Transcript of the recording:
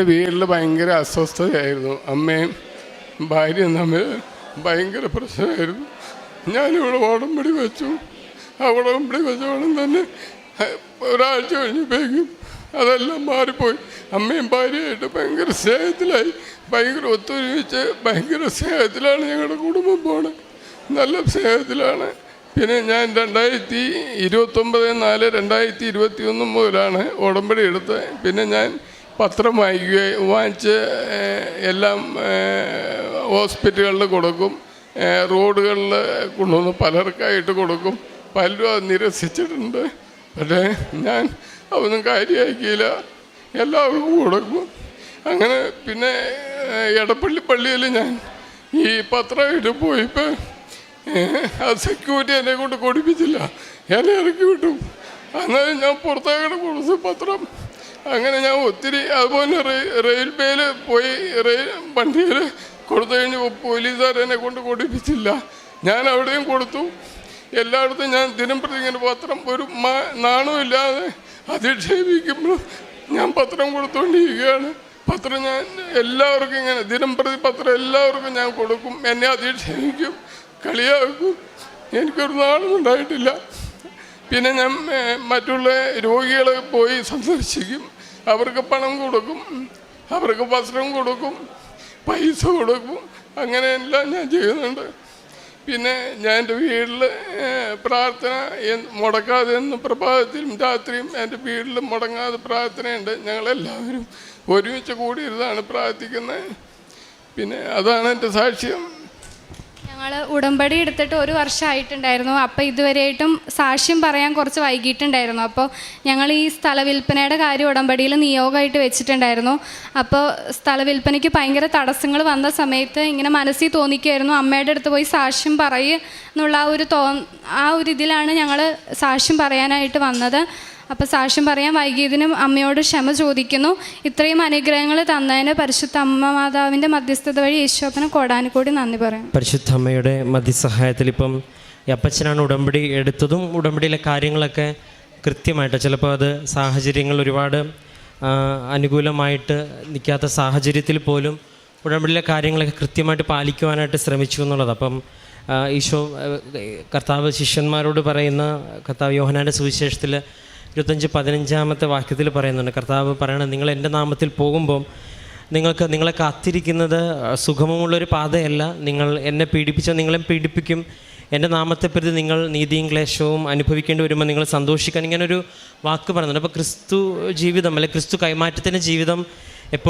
വീട്ടിൽ ഭയങ്കര അസ്വസ്ഥതയായിരുന്നു. അമ്മയും ഭാര്യയും തമ്മിൽ ഭയങ്കര പ്രശ്നമായിരുന്നു. ഞാനിവിടെ ഓടമ്പടി വെച്ചു. ആ ഓടമ്പടി വെച്ചോളം തന്നെ ഒരാഴ്ച കഴിഞ്ഞപ്പോഴേക്കും അതെല്ലാം മാറിപ്പോയി. അമ്മയും ഭാര്യയായിട്ട് ഭയങ്കര സ്നേഹത്തിലായി. ഭയങ്കര ഒത്തൊരുമിച്ച് ഭയങ്കര സ്നേഹത്തിലാണ് ഞങ്ങളുടെ കുടുംബം പോണത്. നല്ല സ്നേഹത്തിലാണ്. പിന്നെ ഞാൻ രണ്ടായിരത്തി ഇരുപത്തൊമ്പത് നാല് രണ്ടായിരത്തി ഇരുപത്തി ഒന്ന് മുതലാണ് ഉടമ്പടി എടുത്തത്. പിന്നെ ഞാൻ പത്രം വായിക്കുകയും വാങ്ങിച്ച് എല്ലാം ഹോസ്പിറ്റലുകളിൽ കൊടുക്കും. റോഡുകളിൽ കൊണ്ടുവന്ന് പലർക്കായിട്ട് കൊടുക്കും. പലരും അത് നിരസിച്ചിട്ടുണ്ട്. പക്ഷേ ഞാൻ അതൊന്നും കാര്യമാക്കിയില്ല. എല്ലാവർക്കും കൊടുക്കും. അങ്ങനെ പിന്നെ എടപ്പള്ളി പള്ളിയിൽ ഞാൻ ഈ പത്രമായിട്ട് പോയിപ്പോൾ ആ സെക്യൂരിറ്റി എന്നെ കൊണ്ട് കൊടുപ്പിച്ചില്ല. എന്നെ ഇറക്കി വിട്ടു. അന്നേരം ഞാൻ പുറത്തേക്കടെ കൊടുത്ത് പത്രം അങ്ങനെ ഞാൻ ഒത്തിരി അതുപോലെ റെയിൽ റെയിൽവേയിൽ പോയി റെയിൽ വണ്ടിയിൽ കൊടുത്തു കഴിഞ്ഞ് പോലീസുകാർ എന്നെ കൊണ്ട് കൊടുപ്പിച്ചില്ല. ഞാൻ അവിടെയും കൊടുത്തു. എല്ലായിടത്തും ഞാൻ ദിനം പ്രതി ഇങ്ങനെ പത്രം ഒരു നാണമില്ലാതെ അധിക്ഷേപിക്കുമ്പോൾ ഞാൻ പത്രം കൊടുത്തുകൊണ്ടിരിക്കുകയാണ് പത്രം ഞാൻ എല്ലാവർക്കും ഇങ്ങനെ ദിനം പ്രതി പത്രം എല്ലാവർക്കും ഞാൻ കൊടുക്കും. എന്നെ അധിക്ഷേപിക്കും കളിയാക്കും. എനിക്കൊരു നാളും ഉണ്ടായിട്ടില്ല. പിന്നെ ഞാൻ മറ്റുള്ള രോഗികളെ പോയി സന്ദർശിക്കും. അവർക്ക് പണം കൊടുക്കും. അവർക്ക് വസ്ത്രം കൊടുക്കും. പൈസ കൊടുക്കും. അങ്ങനെയെല്ലാം ഞാൻ ചെയ്യുന്നുണ്ട്. പിന്നെ ഞാൻ എന്റെ വീട്ടിൽ പ്രാർത്ഥന മുടക്കാതെ എന്നും പ്രഭാതത്തിലും രാത്രിയും എന്റെ വീട്ടിൽ മുടങ്ങാതെ പ്രാർത്ഥനയുണ്ട്. ഞങ്ങളെല്ലാവരും ഒരുമിച്ച് കൂടിയിരുന്നാണ് പ്രാർത്ഥിക്കുന്നത്. പിന്നെ അതാണ് എന്റെ സാക്ഷ്യം. ഞങ്ങൾ ഉടമ്പടി എടുത്തിട്ട് ഒരു വർഷമായിട്ടുണ്ടായിരുന്നു അപ്പോൾ ഇതുവരെയായിട്ടും സാക്ഷ്യം പറയാൻ കുറച്ച് വൈകിട്ടുണ്ടായിരുന്നു അപ്പോൾ ഞങ്ങൾ ഈ സ്ഥല വിൽപ്പനയുടെ കാര്യം ഉടമ്പടിയിൽ നിയോഗമായിട്ട് വെച്ചിട്ടുണ്ടായിരുന്നു. അപ്പോൾ സ്ഥല വിൽപ്പനയ്ക്ക് ഭയങ്കര തടസ്സങ്ങൾ വന്ന സമയത്ത് ഇങ്ങനെ മനസ്സിൽ തോന്നിക്കുമായിരുന്നു അമ്മയുടെ അടുത്ത് പോയി സാക്ഷ്യം പറയുക എന്നുള്ള ആ ഒരു തോ ആ ഒരു ഇതിലാണ് ഞങ്ങൾ സാക്ഷ്യം പറയാനായിട്ട് വന്നത്. അപ്പോൾ സാക്ഷ്യം പറയാൻ വൈകിയതിനും അമ്മയോട് ക്ഷമ ചോദിക്കുന്നു. ഇത്രയും അനുഗ്രഹങ്ങൾ തന്നതിന് പരിശുദ്ധ അമ്മ മാതാവിന്റെ മധ്യസ്ഥത വഴി യേശോപ്പന് കോടാനുകൂടി നന്ദി പറയാം. പരിശുദ്ധ അമ്മയുടെ മധ്യസഹായത്തിൽ ഇപ്പം അപ്പച്ചനാണ് ഉടമ്പടി എടുത്തതും ഉടമ്പടിയിലെ കാര്യങ്ങളൊക്കെ കൃത്യമായിട്ട്. ചിലപ്പോൾ അത് സാഹചര്യങ്ങൾ ഒരുപാട് അനുകൂലമായിട്ട് നിൽക്കാത്ത സാഹചര്യത്തിൽ പോലും ഉടമ്പടിയിലെ കാര്യങ്ങളൊക്കെ കൃത്യമായിട്ട് പാലിക്കുവാനായിട്ട് ശ്രമിച്ചു എന്നുള്ളത് അപ്പം ഈശോ കർത്താവ് ശിഷ്യന്മാരോട് പറയുന്ന കർത്താവ് യോഹനാന്റെ സുവിശേഷത്തിൽ ഇരുപത്തഞ്ച് പതിനഞ്ചാമത്തെ വാക്യത്തിൽ പറയുന്നുണ്ട്. കർത്താവ് പറയണത് നിങ്ങൾ എന്റെ നാമത്തിൽ പോകുമ്പം നിങ്ങൾക്ക് നിങ്ങളെ കാത്തിരിക്കുന്നത് സുഖമുള്ളൊരു പാതയല്ല. നിങ്ങൾ എന്നെ പീഡിപ്പിച്ചാൽ നിങ്ങളെ പീഡിപ്പിക്കും. എന്റെ നാമത്തെ പ്രതി നിങ്ങൾ നീതിയും ക്ലേശവും അനുഭവിക്കേണ്ടി വരുമ്പോൾ നിങ്ങൾ സന്തോഷിക്കാൻ ഇങ്ങനൊരു വാക്ക് പറയുന്നുണ്ട്. അപ്പോൾ ക്രിസ്തു ജീവിതം അല്ലെ ക്രിസ്തു കൈമാറ്റത്തിന്റെ ജീവിതം